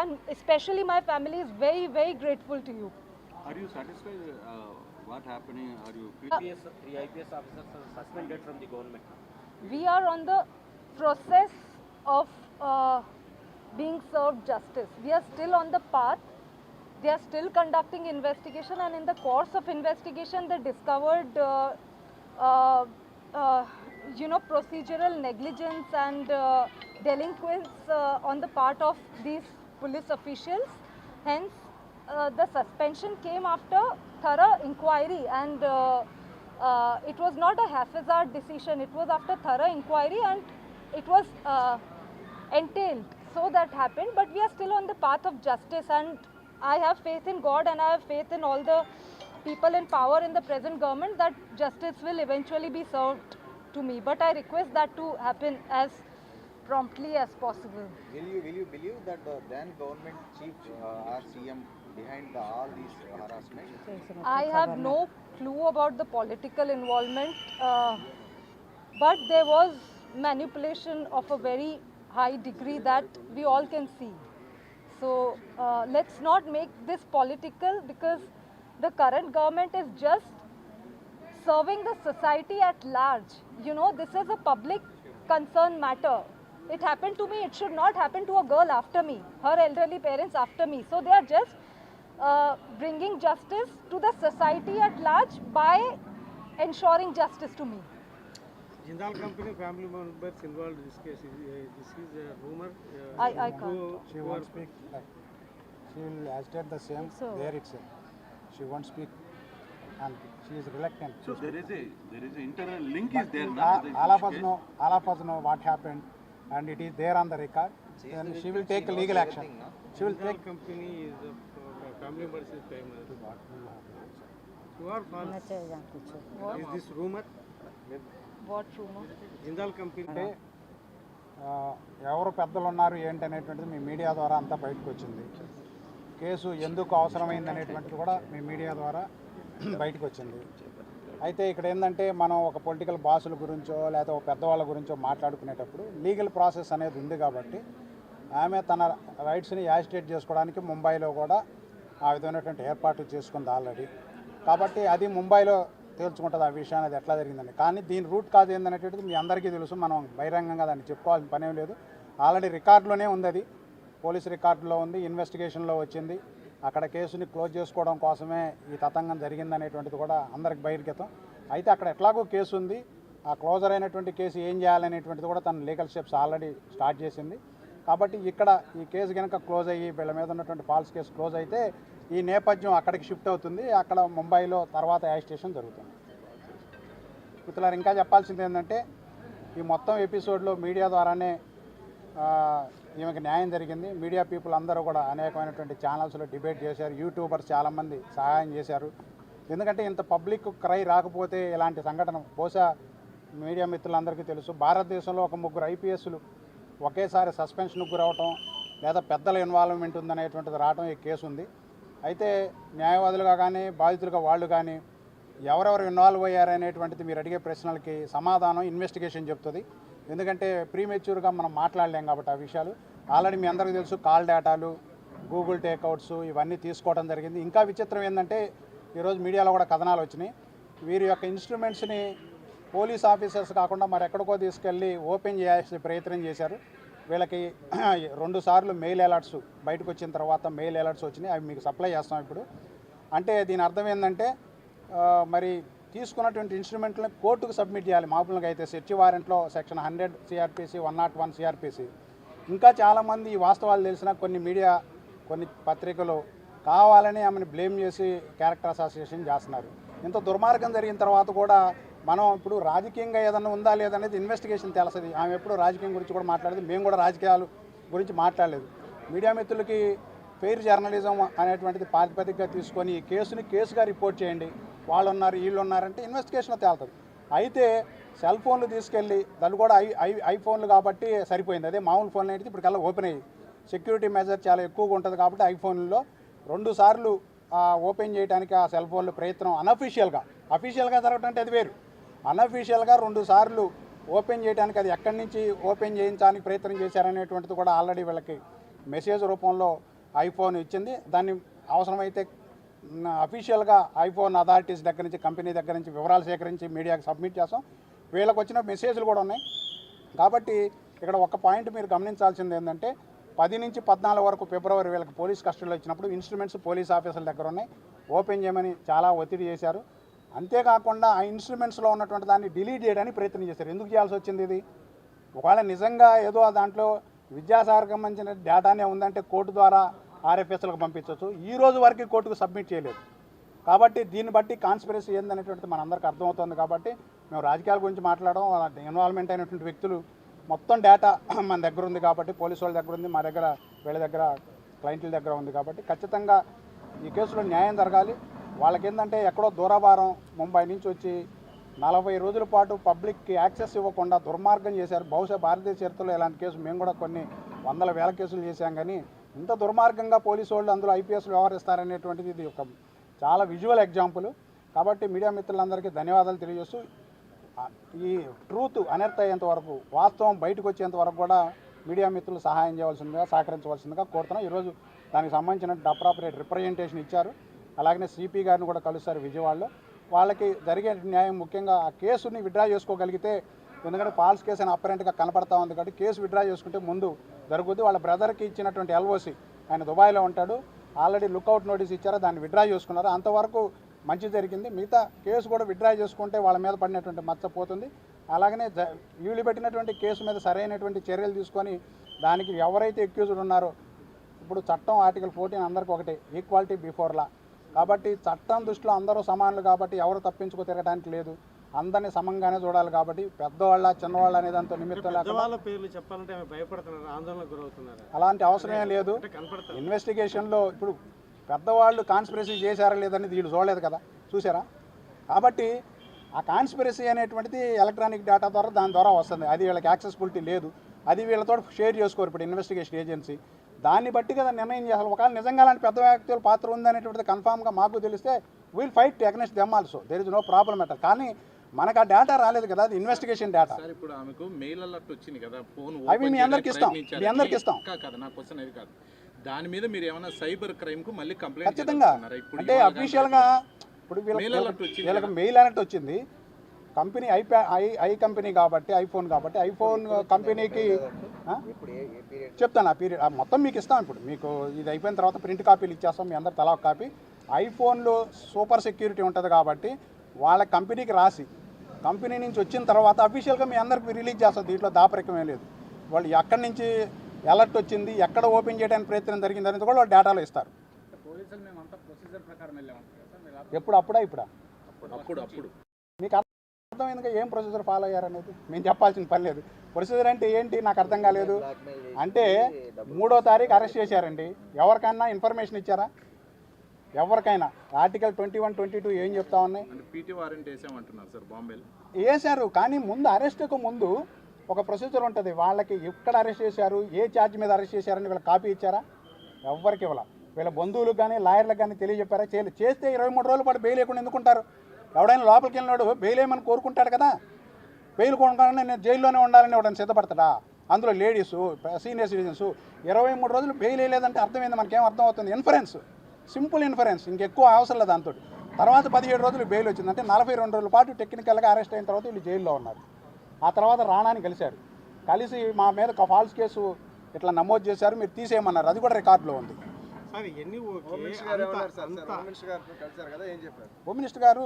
and especially my family is very, very grateful to you. Are you satisfied uh, what happening? Are you IPS, three IPS officers are suspended from the government. We are on the process of uh, being served justice. We are still on the path. They are still conducting investigation, and in the course of investigation, they discovered, uh, uh, uh, you know, procedural negligence and uh, delinquents uh, on the part of these police officials. Hence, uh, the suspension came after thorough inquiry, and uh, uh, it was not a haphazard decision. It was after thorough inquiry, and it was uh, entailed. So that happened, but we are still on the path of justice, and I have faith in God, and I have faith in all the people in power in the present government that justice will eventually be served to me. But I request that to happen as promptly as possible. Will you will you believe that the then government chief uh, or CM behind the, all these harassment? I have no clue about the political involvement, uh, but there was manipulation of a very high degree that we all can see. So uh, let's not make this political because the current government is just serving the society at large. You know, this is a public concern matter. It happened to me, it should not happen to a girl after me, her elderly parents after me. So they are just uh, bringing justice to the society at large by ensuring justice to me. Jindal Company family members involved in this case. Is, uh, this is a rumor. Uh, I- I can't She won't speak she will agitate the same So- there itself. She won't speak and she is reluctant. so there is a there is an internal link is there All now. all of us know, all of us know what happened and it is there on the record. Then she will take legal action. She will take. company is a uh, family members is famous. True or false? Is this rumor? What rumor? Jindal company. ఎవరు పెద్దలు ఉన్నారు ఏంటి అనేటువంటిది మీ media ద్వారా అంతా బయటకు వచ్చింది case ఎందుకు అవసరమైంది అనేటువంటిది కూడా మీ మీడియా ద్వారా బయటకు వచ్చింది అయితే ఇక్కడ ఏంటంటే మనం ఒక పొలిటికల్ బాసుల గురించో లేకపోతే ఒక పెద్దవాళ్ళ గురించో మాట్లాడుకునేటప్పుడు లీగల్ ప్రాసెస్ అనేది ఉంది కాబట్టి ఆమె తన రైట్స్ని యాజిటేట్ చేసుకోవడానికి ముంబైలో కూడా ఆ విధమైనటువంటి ఏర్పాట్లు చేసుకుంది ఆల్రెడీ కాబట్టి అది ముంబైలో తేల్చుకుంటుంది ఆ విషయం అనేది ఎట్లా జరిగిందని కానీ దీని రూట్ కాదు ఏందనేటువంటిది మీ అందరికీ తెలుసు మనం బహిరంగంగా దాన్ని చెప్పుకోవాల్సిన పనేం లేదు. ఆల్రెడీ రికార్డులోనే ఉంది అది. పోలీస్ రికార్డులో ఉంది ఇన్వెస్టిగేషన్లో వచ్చింది. అక్కడ కేసుని క్లోజ్ చేసుకోవడం కోసమే ఈ తతంగం జరిగిందనేటువంటిది కూడా అందరికి బహిర్గతం. అయితే అక్కడ ఎట్లాగో కేసు ఉంది ఆ క్లోజర్ అయినటువంటి కేసు ఏం చేయాలనేటువంటిది కూడా తన లీగల్ స్టెప్స్ ఆల్రెడీ స్టార్ట్ చేసింది. కాబట్టి ఇక్కడ ఈ కేసు కనుక క్లోజ్ అయ్యి వీళ్ళ మీద ఉన్నటువంటి ఫాల్స్ కేసు క్లోజ్ అయితే ఈ నేపథ్యం అక్కడికి షిఫ్ట్ అవుతుంది. అక్కడ ముంబైలో తర్వాత యాజిటేషన్ జరుగుతుంది. మిత్రులారు ఇంకా చెప్పాల్సింది ఏంటంటే ఈ మొత్తం ఎపిసోడ్లో మీడియా ద్వారానే ఈమెకి న్యాయం జరిగింది. మీడియా పీపుల్ అందరూ కూడా అనేకమైనటువంటి ఛానల్స్లో డిబేట్ చేశారు. యూట్యూబర్స్ చాలామంది సహాయం చేశారు. ఎందుకంటే ఇంత పబ్లిక్ క్రై రాకపోతే ఇలాంటి సంఘటన బహుశా మీడియా మిత్రులందరికీ తెలుసు. భారతదేశంలో ఒక ముగ్గురు ఐపీఎస్లు ఒకేసారి సస్పెన్షన్కు గురవటం లేదా పెద్దల ఇన్వాల్వ్మెంట్ ఉందనేటువంటిది రావటం ఈ కేసు ఉంది. అయితే న్యాయవాదులుగా కానీ బాధితులుగా వాళ్ళు కానీ ఎవరెవరు ఇన్వాల్వ్ అయ్యారనేటువంటిది మీరు అడిగే ప్రశ్నలకి సమాధానం ఇన్వెస్టిగేషన్ చెప్తుంది. ఎందుకంటే ప్రీమెచ్యూర్గా మనం మాట్లాడలేం కాబట్టి ఆ విషయాలు. ఆల్రెడీ మీ అందరికీ తెలుసు కాల్ డేటాలు గూగుల్ టేక్అవుట్స్ ఇవన్నీ తీసుకోవడం జరిగింది. ఇంకా విచిత్రం ఏంటంటే ఈరోజు మీడియాలో కూడా కథనాలు వచ్చినాయి. వీరి యొక్క ఇన్స్ట్రుమెంట్స్ని పోలీస్ ఆఫీసర్స్ కాకుండా మరి ఎక్కడికో తీసుకెళ్ళి ఓపెన్ చేయాల్సిన ప్రయత్నం చేశారు. వీళ్ళకి రెండు సార్లు మెయిల్ అలర్ట్స్ బయటకు వచ్చిన తర్వాత మెయిల్ అలర్ట్స్ వచ్చినాయి. అవి మీకు సప్లై చేస్తాం ఇప్పుడు. అంటే దీని అర్థం ఏంటంటే మరి తీసుకున్నటువంటి ఇన్స్ట్రుమెంట్లను కోర్టుకు సబ్మిట్ చేయాలి. మామూలుగా అయితే search వారెంట్లో section hundred CRPC one not one CRPC ఇంకా చాలామంది ఈ వాస్తవాలు తెలిసిన కొన్ని మీడియా కొన్ని పత్రికలు కావాలని ఆమెను బ్లేమ్ చేసి క్యారెక్టర్ అసోసియేషన్ చేస్తున్నారు. ఇంత దుర్మార్గం జరిగిన తర్వాత కూడా మనం ఇప్పుడు రాజకీయంగా ఏదన్నా ఉందా లేదనేది ఇన్వెస్టిగేషన్ తెలుస్తుంది ఆమె ఎప్పుడు రాజకీయం గురించి కూడా మాట్లాడేది. మేము కూడా రాజకీయాలు గురించి మాట్లాడలేదు. మీడియా మిత్రులకి ఫెయిర్ జర్నలిజం అనేటువంటిది ప్రాతిపదికగా తీసుకొని ఈ కేసుని కేసుగా రిపోర్ట్ చేయండి. వాళ్ళు ఉన్నారు వీళ్ళు ఉన్నారంటే ఇన్వెస్టిగేషన్ తేలుతుంది. అయితే సెల్ ఫోన్లు తీసుకెళ్ళి దాన్ని కూడా ఐ ఐ ఐఫోన్లు కాబట్టి సరిపోయింది. అదే మామూలు ఫోన్లు అయితే ఇప్పుడు కల్లా ఓపెన్ అయ్యి సెక్యూరిటీ మెజర్ చాలా ఎక్కువగా ఉంటుంది కాబట్టి ఐఫోన్లో రెండు సార్లు ఓపెన్ చేయడానికి ఆ సెల్ ఫోన్లు ప్రయత్నం అనఫీషియల్గా. అఫీషియల్గా జరగటం అంటే అది వేరు. అనఫీషియల్గా రెండు సార్లు ఓపెన్ చేయడానికి అది ఎక్కడి నుంచి ఓపెన్ చేయించడానికి ప్రయత్నం చేశారనేటువంటిది కూడా ఆల్రెడీ వీళ్ళకి మెసేజ్ రూపంలో ఐఫోన్ ఇచ్చింది. దాన్ని అవసరమైతే అఫీషియల్గా ఐఫోన్ అథారిటీస్ దగ్గర నుంచి కంపెనీ దగ్గర నుంచి వివరాలు సేకరించి మీడియాకి సబ్మిట్ చేస్తాం. వీళ్ళకి వచ్చిన మెసేజ్లు కూడా ఉన్నాయి. కాబట్టి ఇక్కడ ఒక పాయింట్ మీరు గమనించాల్సింది ఏంటంటే పది నుంచి పద్నాలుగు వరకు ఫిబ్రవరి వీళ్ళకి పోలీస్ కస్టడీలో ఇచ్చినప్పుడు ఇన్స్ట్రుమెంట్స్ పోలీస్ ఆఫీసర్ల దగ్గర ఉన్నాయి. ఓపెన్ చేయమని చాలా ఒత్తిడి చేశారు. అంతేకాకుండా ఆ ఇన్స్ట్రుమెంట్స్లో ఉన్నటువంటి దాన్ని డిలీట్ చేయడానికి ప్రయత్నం చేశారు. ఎందుకు చేయాల్సి వచ్చింది ఇది? ఒకవేళ నిజంగా ఏదో దాంట్లో విద్యాసాగర్కి సంబంధించిన డేటానే ఉందంటే కోర్టు ద్వారా ఆర్ఎఫ్ఎస్లకు పంపించవచ్చు. ఈ రోజు వరకు కోర్టుకు సబ్మిట్ చేయలేదు. కాబట్టి దీన్ని బట్టి కాన్స్పిరసీ ఏందనేటువంటిది మనందరికీ అర్థమవుతుంది కాబట్టి మేము రాజకీయాల గురించి మాట్లాడడం ఇన్వాల్వ్మెంట్ అయినటువంటి వ్యక్తులు మొత్తం డేటా మన దగ్గర ఉంది కాబట్టి పోలీసు వాళ్ళ దగ్గర ఉంది మా దగ్గర వీళ్ళ దగ్గర క్లయింట్ల దగ్గర ఉంది కాబట్టి ఖచ్చితంగా ఈ కేసులో న్యాయం జరగాలి. వాళ్ళకేంటంటే ఎక్కడో దూరభారం ముంబై నుంచి వచ్చి నలభై రోజుల పాటు పబ్లిక్కి యాక్సెస్ ఇవ్వకుండా దుర్మార్గం చేశారు. బహుశా భారతీయ చరిత్రలో ఇలాంటి కేసు మేము కూడా కొన్ని వందల వేల కేసులు చేశాం. కానీ ఇంత దుర్మార్గంగా పోలీసు వాళ్ళు అందులో ఐపీఎస్ వ్యవహరిస్తారనేటువంటిది ఇది ఒక చాలా విజువల్ ఎగ్జాంపుల్ కాబట్టి మీడియా మిత్రులందరికీ ధన్యవాదాలు తెలియజేస్తూ ఈ ట్రూత్ అనర్థ అయ్యేంత వరకు వాస్తవం బయటకు వచ్చేంత వరకు కూడా మీడియా మిత్రులు సహాయం చేయవలసిందిగా సహకరించవలసిందిగా కోరుతున్నాం. ఈరోజు దానికి సంబంధించిన అప్రాపరేట్ రిప్రజెంటేషన్ ఇచ్చారు. అలాగనే సిపి గారిని కూడా కలుస్తారు విజయవాడలో. వాళ్ళకి జరిగే న్యాయం ముఖ్యంగా ఆ కేసుని విడ్రా చేసుకోగలిగితే ఎందుకంటే ఫాల్స్ కేసు అని అపరెంట్గా కనపడతా ఉంది కాబట్టి కేసు విడ్రా చేసుకుంటే ముందు జరుగుద్ది. వాళ్ళ బ్రదర్కి ఇచ్చినటువంటి ఎల్ఓసి ఆయన దుబాయ్లో ఉంటాడు. ఆల్రెడీ లుక్అవుట్ నోటీస్ ఇచ్చారో దాన్ని విడ్రా చేసుకున్నారు. అంతవరకు మంచి జరిగింది. మిగతా కేసు కూడా విడ్రా చేసుకుంటే వాళ్ళ మీద పడినటువంటి మచ్చ పోతుంది. అలాగనే జ- వీళ్ళు పెట్టినటువంటి కేసు మీద సరైనటువంటి చర్యలు తీసుకొని దానికి ఎవరైతే ఎక్యూజ్డ్ ఉన్నారో ఇప్పుడు చట్టం ఆర్టికల్ ఫోర్టీన్ అందరికీ ఒకటే ఈక్వాలిటీ బిఫోర్ లా కాబట్టి చట్టం దృష్టిలో అందరూ సమానులు కాబట్టి ఎవరు తప్పించుకో తిరగడానికి లేదు. అందరినీ సమంగానే చూడాలి కాబట్టి పెద్దవాళ్ళ చిన్నవాళ్ళ అనే దాంతో నిమిత్తం పేర్లు చెప్పాలంటే భయపడుతున్నారు ఆందోళనకు గురవుతున్నారు. అలాంటి అవసరమే లేదు. ఇన్వెస్టిగేషన్లో ఇప్పుడు పెద్దవాళ్ళు కాన్స్పిరసీ చేశారా లేదని వీళ్ళు చూడలేదు కదా. చూసారా కాబట్టి ఆ కాన్స్పిరసీ అనేటువంటిది ఎలక్ట్రానిక్ డేటా ద్వారా దాని ద్వారా వస్తుంది. అది వీళ్ళకి యాక్సెసిబిలిటీ లేదు. అది వీళ్ళతో షేర్ చేసుకోరు ఇప్పుడు ఇన్వెస్టిగేషన్ ఏజెన్సీ. దాన్ని బట్టి కదా నిర్ణయం చేయాలి. ఒకవేళ నిజంగా అలాంటి పెద్ద వ్యక్తుల పాత్ర ఉందనేటువంటిది కన్ఫామ్గా మాకు తెలిస్తే will fight against them also there is no problem at కానీ మనకు ఆ డేటా రాలేదు కదా అది ఇన్వెస్టిగేషన్ డేటా ఇప్పుడు ఆమెకు మెయిల్ అలర్ట్ వచ్చింది కదా ఫోన్ అవి మీ అందరికి ఇస్తాం. మీ అందరికి ఇస్తాం. కదా నా క్వశ్చన్ అది కాదు. దాని మీద మీరు ఏమైనా సైబర్ క్రైమ్కు మళ్ళీ కంప్లైంట్ ఖచ్చితంగా. ఇప్పుడు అంటే ఇప్పుడు Mail alert వచ్చింది వీళ్ళకి మెయిల్ అలర్ట్ వచ్చింది. కంపెనీ ఐప్యా ఐ ఐ కంపెనీ కాబట్టి ఐఫోన్ కాబట్టి ఐఫోన్ కంపెనీకి చెప్తాను ఆ పీరియడ్ మొత్తం మీకు ఇస్తాం ఇప్పుడు. మీకు ఇది అయిపోయిన తర్వాత ప్రింట్ కాపీలు ఇచ్చేస్తాం మీ అందరు తలా ఒక కాపీ. ఐఫోన్లో సూపర్ సెక్యూరిటీ ఉంటుంది కాబట్టి వాళ్ళ కంపెనీకి రాసి కంపెనీ నుంచి వచ్చిన తర్వాత అఫీషియల్గా మీ అందరికి రిలీజ్ చేస్తాం. దీంట్లో దాపరికమే లేదు. వాళ్ళు ఎక్కడి నుంచి అలర్ట్ వచ్చింది ఎక్కడ ఓపెన్ చేయడానికి ప్రయత్నం జరిగింది అనేది కూడా వాళ్ళు డేటాలో ఇస్తారు. ఎప్పుడు అప్పుడా ఇప్పుడా? అప్పుడు అప్పుడు. అర్థమైందిగా ఏం ప్రొసీజర్ ఫాలో అయ్యారనేది? మేము చెప్పాల్సిన పని లేదు. ప్రొసీజర్ అంటే ఏంటి? నాకు అర్థం కాలేదు. అంటే మూడో తారీఖు అరెస్ట్ చేశారండి. ఎవరికైనా ఇన్ఫర్మేషన్ ఇచ్చారా? ఎవరికైనా? Article twenty one twenty two ఏం చెప్తా ఉన్నాయి? వేశారు. కానీ ముందు అరెస్ట్కు ముందు ఒక ప్రొసీజర్ ఉంటుంది. వాళ్ళకి ఎక్కడ అరెస్ట్ చేశారు? ఏ ఛార్జ్ మీద అరెస్ట్ చేశారని వీళ్ళ కాపీ ఇచ్చారా? ఎవ్వరికి ఇవ్వాల. వీళ్ళ బంధువులకు కానీ లాయర్లకు కానీ తెలియజెప్పారా? చేయలేదు చేస్తే ఇరవై మూడు రోజుల పాటు బెయిల్ లేకుండా ఎందుకుంటారు? ఎవడైనా లోపలికి వెళ్ళినాడు బెయిల్ ఏమని కోరుకుంటాడు కదా? బెయిల్ కొనుక్కోవాలని నేను జైల్లోనే ఉండాలని ఎవడైనా సిద్ధపడతాడా? అందులో లేడీస్ సీనియర్ సిటిజన్స్ ఇరవై మూడు రోజులు బెయిల్ వేయలేదంటే అర్థమైంది మనకేం అర్థం అవుతుంది ఇన్ఫరెన్స్ సింపుల్ ఇన్ఫరెన్స్ ఇంకెక్కువ అవసరం లేదు దాంతో తర్వాత పదిహేడు రోజులు బెయిల్ వచ్చింది. అంటే నలభై రెండు రోజుల పాటు టెక్నికల్గా అరెస్ట్ అయిన తర్వాత వీళ్ళు జైల్లో ఉన్నారు. ఆ తర్వాత రాణాని కలిశారు. కలిసి మా మీద ఒక ఫాల్స్ కేసు ఇట్లా నమోదు చేశారు. మీరు తీసేయమన్నారు. అది కూడా రికార్డులో ఉంది. సార్ ఎన్ని ఓకే. హోమ్ మినిస్టర్ గారు అంత- ఏమన్నారు సార్? అంత. హోమ్ మినిస్టర్ గారు కలిసారు కదా? ఏం చెప్పారు? హోమ్ మినిస్టర్ గారు